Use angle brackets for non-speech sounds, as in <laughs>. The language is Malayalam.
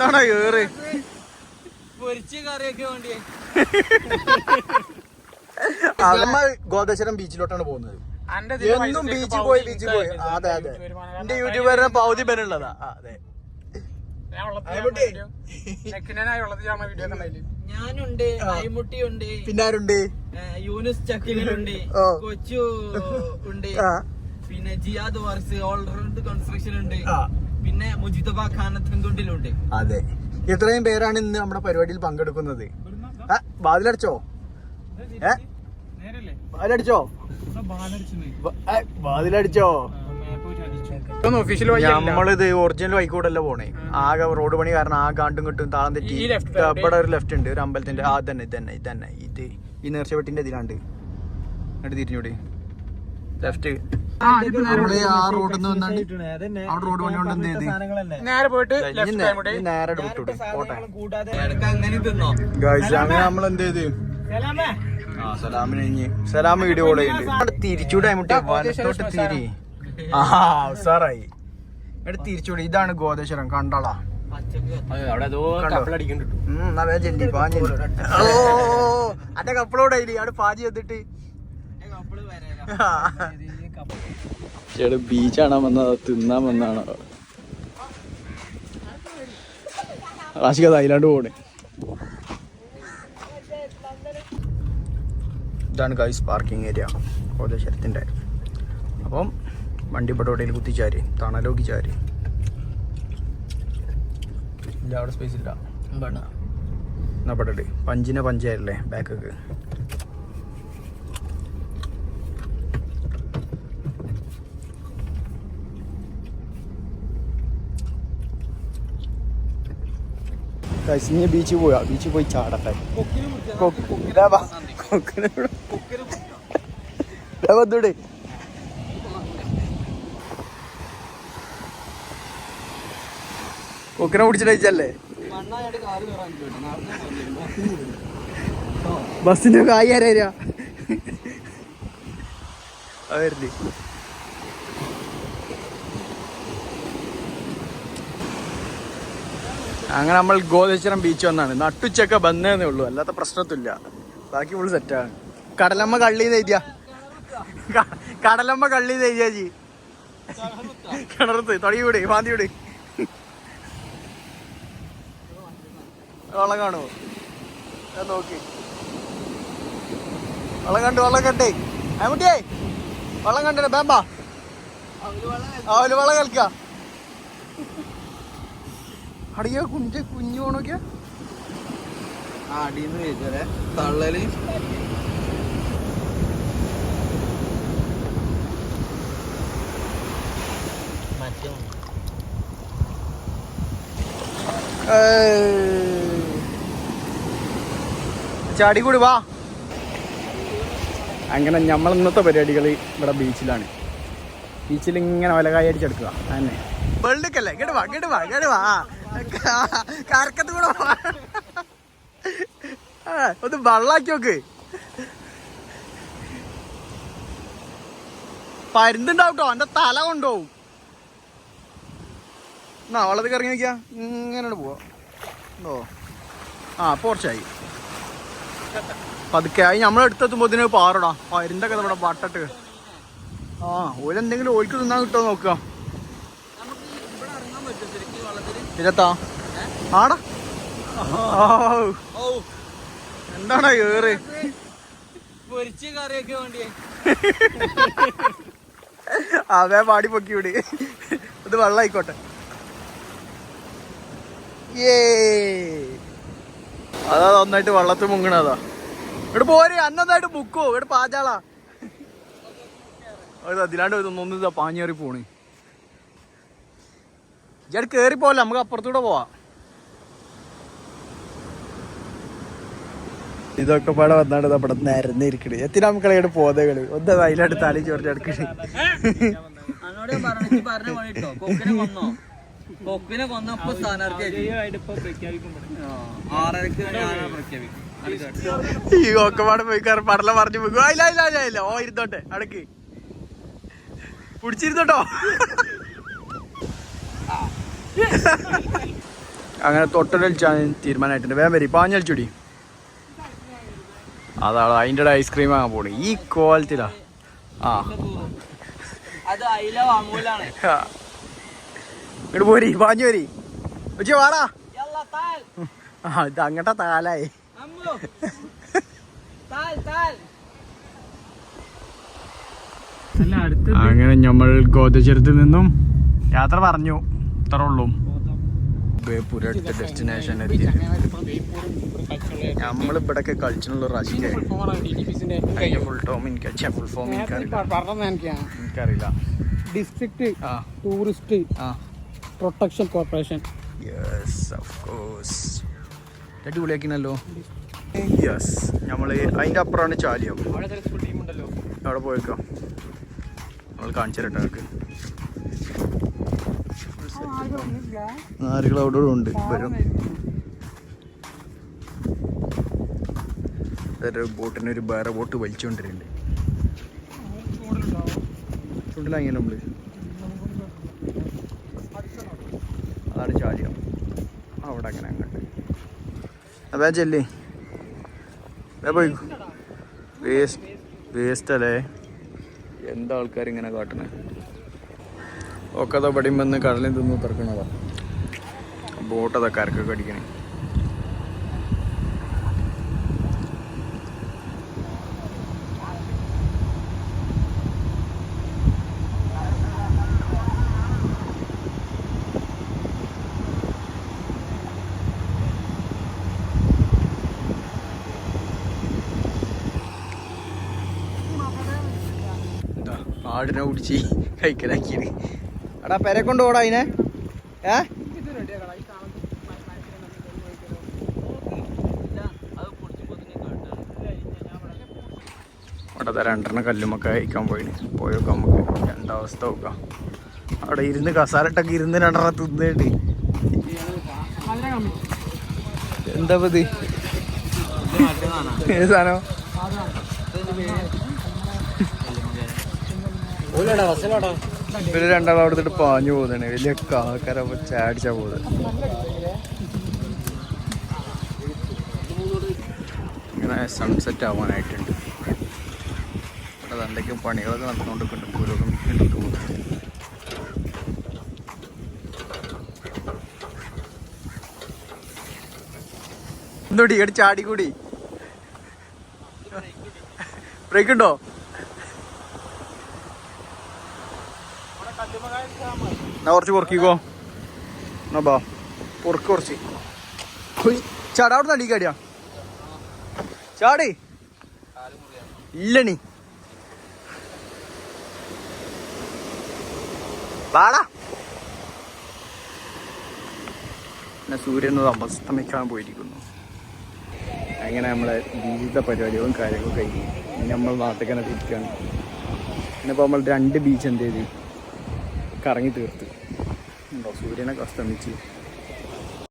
എന്താണ് ഏറ് അമ്മ ഗോദാശ്വരം ബീച്ചിലോട്ടാണ് പോകുന്നത്. എന്നും ബീച്ചിൽ പോയി ബീച്ചിൽ പോയി. അതെ അതെ. എന്റെ യൂട്യൂബറിനെ പൗതി പേരുള്ളതാ അതെ. ഞാനുണ്ട് അയ്മുട്ടിയുണ്ട് പിന്നെ ആരുണ്ട്? ഏ, യൂനുസ് ചക്കിലുണ്ട്. കൊച്ചു ഉണ്ട്. പിന്നെ ജിയാദ് വാർസ് ഓൾറൗണ്ട് കൺസ്ട്രക്ഷൻ ഉണ്ട്. പിന്നെ മുജിതബ അതെ. ഇത്രയും പേരാണ് ഇന്ന് നമ്മുടെ പരിപാടിയിൽ പങ്കെടുക്കുന്നത്. ബാതിലടിച്ചോ വാതിലടച്ചോ? ഏ? ഏ, വാതിലടിച്ചോ? നമ്മളിത് ഒറിജിനൽ വൈക്കോടല്ല പോണേ? ആകെ റോഡ് പണി കാരണം ആ കാണ്ടും കിട്ടും താളം തെറ്റി. ഇവിടെ ഒരു ലെഫ്റ്റ് ഉണ്ട്. ഒരു അമ്പലത്തിന്റെ ആ തന്നെ ഇത് തന്നെ ഇത് തന്നെ ഇത് ഈ നേർച്ചവെട്ടിന്റെ ഇതിലാണ്ട്. എന്നിട്ട് തിരിഞ്ഞൂടി. ലെഫ്റ്റ് ആ റോഡിൽ നിന്ന് വന്നാണ്ട് അവിടെ റോഡ് പണി കൊണ്ട് എന്ത് ചെയ്ത്? നേരെ പോയിട്ട് ലെഫ്റ്റ് നേ- നേരെ വിട്ടൂടെ പോട്ടെ. ഇടയ്ക്ക് അങ്ങനെ തിന്നോ? ഗൈസ് അങ്ങനെ നമ്മൾ എന്ത് ചെയ്ത് ആ സലാമിന് കഴിഞ്ഞ് സലാം വീഡിയോ കോൾ ചെയ്യുന്നുണ്ട് തിരിച്ചൂടെ മുട്ടി വലത്തോട്ട് തിരി. ആ സാറായി ഇവിടെ ഇതാണ് ഗോദേശ്വരം കണ്ടളാ. അന്റെ കപ്പളോടെ അവിടെ പാചി വന്നിട്ട് കപ്പിൾ വരാ ചേട്ടാ ബീച്ചാണോ വന്നത് തിന്നാൻ വന്നാണോ റാഷിക അതിലാണ്ട് പോണേ. ഇതാണ് ഗൈസ് പാർക്കിംഗ് ഏരിയ കോതേശ്വരത്തിന്റെ അപ്പം വണ്ടി പടവടയിൽ കുത്തിച്ചാരി തണലോക്കി ചാരി. ഇല്ല അവിടെ സ്പേസ് ഇല്ല. എന്നാ പെട്ടിട്ട് പഞ്ചിനെ പഞ്ചായല്ലേ ബാക്കൊക്കെ കസിഞ്ഞ് ബീച്ചിൽ പോയാ. ബീച്ചിൽ പോയി ചാടട്ടെ. കൊക്കിനെ. കൊക്കിനെ പിടിച്ചിട്ട് അയച്ചല്ലേ ബസ്സിന്റെ കായ് ആരാ അവരുത് അങ്ങനെ നമ്മൾ ഗോതേശ്വരം ബീച്ച് വന്നാണ്. നട്ടുച്ചൊക്കെ ബന്നേന്നേ ഉള്ളൂ. അല്ലാത്ത പ്രശ്നത്തില്ല. ബാക്കി ഫുൾ സെറ്റാണ് കടലമ്മ കള്ളി എഴുതിയ? കടലമ്മ കള്ളി എഴുതിയാ ജി? കിണറത്ത് തുടങ്ങി വിട് മാന്തി വിട്. വെള്ളം കാണുമോ? ഞാൻ നോക്കി. വെള്ളം കണ്ടു വെള്ളം കണ്ടേ. അമ്മൂട്ടിയേ വെള്ളം കണ്ടേ ബേമ്പാ. അവൽ വെള്ളം കളിക്ക. അടിയോ കുഞ്ച കുഞ്ഞു പോണോക്കിയ അടിന്ന് വെച്ചേ തള്ളൽ. മറ്റേ ചാടി കൂടി വാ. അങ്ങനെ നമ്മൾ ഇന്നത്തെ പരിപാടികൾ ഇവിടെ ബീച്ചിലാണ്. ബീച്ചിൽ ഇങ്ങനെ വലകായി അടിച്ചെടുക്കുക അതന്നെ വെള്ളക്കല്ലേ കേട്ട് വാ കേട്ട് വാ കേട്ട് വാ. കറക്കത്ത് കൂടെ ഒന്ന് വെള്ളാക്കി നോക്ക്. പരുന്നുണ്ടാവട്ടോ എന്റെ തല കൊണ്ടുപോകും എന്നാ വള്ളത്തിൽ ഇറങ്ങി നിൽക്കുക ഇങ്ങനെ പോവാ. ഓ. ആ പോർച്ചായി പതുക്കെ. ആയി നമ്മൾ എടുത്തെത്തുമ്പോത്തിന് പാറടാ. പരുന്തൊക്കെ നമ്മുടെ ഇവിടെ വട്ടട്ട് ആ ഓരെന്തെങ്കിലും ഓൽക്ക് തിന്നാൻ കിട്ടുമോ നോക്കുക. ഇരത്താ ആടാ. എന്താടാ ഏറ് പൊരിച്ച കറിയൊക്കെ വേണ്ടിയേ. അതെ പാടി പൊക്കി വിടി. ഇത് വെള്ളമായിക്കോട്ടെ ഏ അതാ നന്നായിട്ട് വെള്ളത്തിൽ മുങ്ങണതാ ഇവിടെ പോരെ അന്നതായിട്ട് മുക്കോ. ഇവിടെ പാചാളാ അത് അതിലാണ്ട് ഒന്നും ഇതാ പാഞ്ഞേറി പോണ്. ഇയാൾ കേറി പോവല്ലോ നമുക്ക് അപ്പുറത്തൂടെ പോവാ. ഇതൊക്കെ പാടെ വന്നാണ്ട് നമ്മുടെ നിരന്നിരിക്കണ്. എത്തിനാ മക്കളെ പോതകൾ ഒന്ന് അതിലാണ്ട് തലി പണിട്ടോ കൊക്കിനെ കൊന്നോ. കൊക്കിനെ കൊന്നപ്പോ സ്ഥാനാർത്ഥി ആറരക്ക് പ്രഖ്യാപിക്കും. ഈ ഒക്കെപാട് പോയി കയറി പടല പറഞ്ഞു പോയി ഇല്ല ഇല്ല ഇല്ല ഇല്ല. ഓ ഇരുന്നോട്ടെ അടക്ക് പിടിച്ചിരുന്നോട്ടോ. <laughs> അങ്ങനെ തൊട്ടടിച്ചാൽ തീരുമാനമായിട്ടുണ്ട് വേഗം വരി. ചുടി അതാണ് അതിന്റെ ഐസ്ക്രീം വാങ്ങാൻ പോണു. ഈ കോലത്തിലാ ആ. ഇങ്ങോട്ട് പോരി. പാഞ്ഞു വരി. ഉച്ച വാടാ. ആ ഇത് അങ്ങട്ട താലായി. അമ്മു. താൽ താൽ. അങ്ങനെ നമ്മൾ ഗോദചരത്തിൽ നിന്നും യാത്ര പറഞ്ഞു. ഇത്ര ഉള്ളൂ. ബേപ്പൂർ അടുത്ത ഡെസ്റ്റിനേഷൻ എത്തി നമ്മളിവിടൊക്കെ കളിച്ചിട്ടുള്ള ഫുൾ ടോം എനിക്ക് ഫുൾ ഫോം എനിക്കറിയില്ല. District tourist protection corporation yes of course അടിപൊളിയാക്കിനല്ലോ yes നമ്മൾ അതിന്റെ അപ്പുറമാണ് ചാലിയോ. അവിടെ പോയേക്കാം. നമ്മൾ കാണിച്ചു തരട്ടെ അവർക്ക്. നാരുകൾ അവിടെ ഉണ്ട് വരും. ബോട്ടിന് ഒരു വേറെ ബോട്ട് വലിച്ചുകൊണ്ടിരുന്നുണ്ട് ചുണ്ടിലാങ്ങിയ നമ്മൾ. അതാണ് ചാലിയം അവിടെ അങ്ങനെ അങ്ങോട്ട് അതാ ചെല്ലേ. പോയി. വേസ്റ്റ് വേസ്റ്റ് അല്ലേ എന്താ ആൾക്കാർ ഇങ്ങനെ കാട്ടണേ? ഒക്കെ അതാ പടിയും വന്ന് കടലിൽ തിന്നു തുറക്കണതാ. ബോട്ട് അതാ കരക്കൊക്കെ അടിക്കണേ. ആടിനെ പിടിച്ച് കൈക്കലാക്കിയത് എടാ പെരെ കൊണ്ട് പോടാ അതിനെ ഏ? അവിടെ രണ്ടെണ്ണം കല്ലുമൊക്കെ കഴിക്കാൻ പോയിന്. പോയൊക്കെ നമുക്ക് രണ്ടാവസ്ഥ നോക്കാം. അവിടെ ഇരുന്ന് കസാരട്ടൊക്കെ ഇരുന്ന് രണ്ടെണ്ണം തിന്നേണ്ടി. എന്താ പതി ഏത് സാധനം? ഇവർ രണ്ടാളും അവിടെ പാഞ്ഞു പോകുന്നതാണ് വലിയ കാക്കര ചാടിച്ചാ പോകുന്നത് ഇങ്ങനെ സൺസെറ്റ് ആവാനായിട്ടുണ്ട്. ഇവിടെ എന്തൊക്കെയോ പണികളൊക്കെ നടന്നുകൊണ്ടിരിക്കുന്നുണ്ട്. പുരോഗമിക്കേണ്ടി തോന്നുന്നു എന്തോടി? എടി ചാടിക്കൂടി. ബ്രേക്ക് ഉണ്ടോ എന്നാ കുറച്ച് പൊറുക്കിക്കോ. എന്നാ ബാ. പൊറുക്ക് കുറച്ച്. ചാടാ അവിടെ നടി കാടിയാ ചാടി. ഇല്ലണി വാടാ. പിന്നെ സൂര്യൻ ഒന്ന് അസ്തമിക്കാൻ പോയിരിക്കുന്നു. അങ്ങനെ നമ്മളെ ജീവിത പരിപാടികളും കാര്യങ്ങളും കഴിഞ്ഞു. ഇനി നമ്മൾ നാട്ടിൽ തന്നെ തിരിക്കുകയാണ് പിന്നെ ഇപ്പോൾ നമ്മൾ രണ്ട് ബീച്ച് എന്ത് ചെയ്ത്? കറങ്ങി തീർത്ത്. സൂര്യനൊക്കെ അസ്തമിച്ച്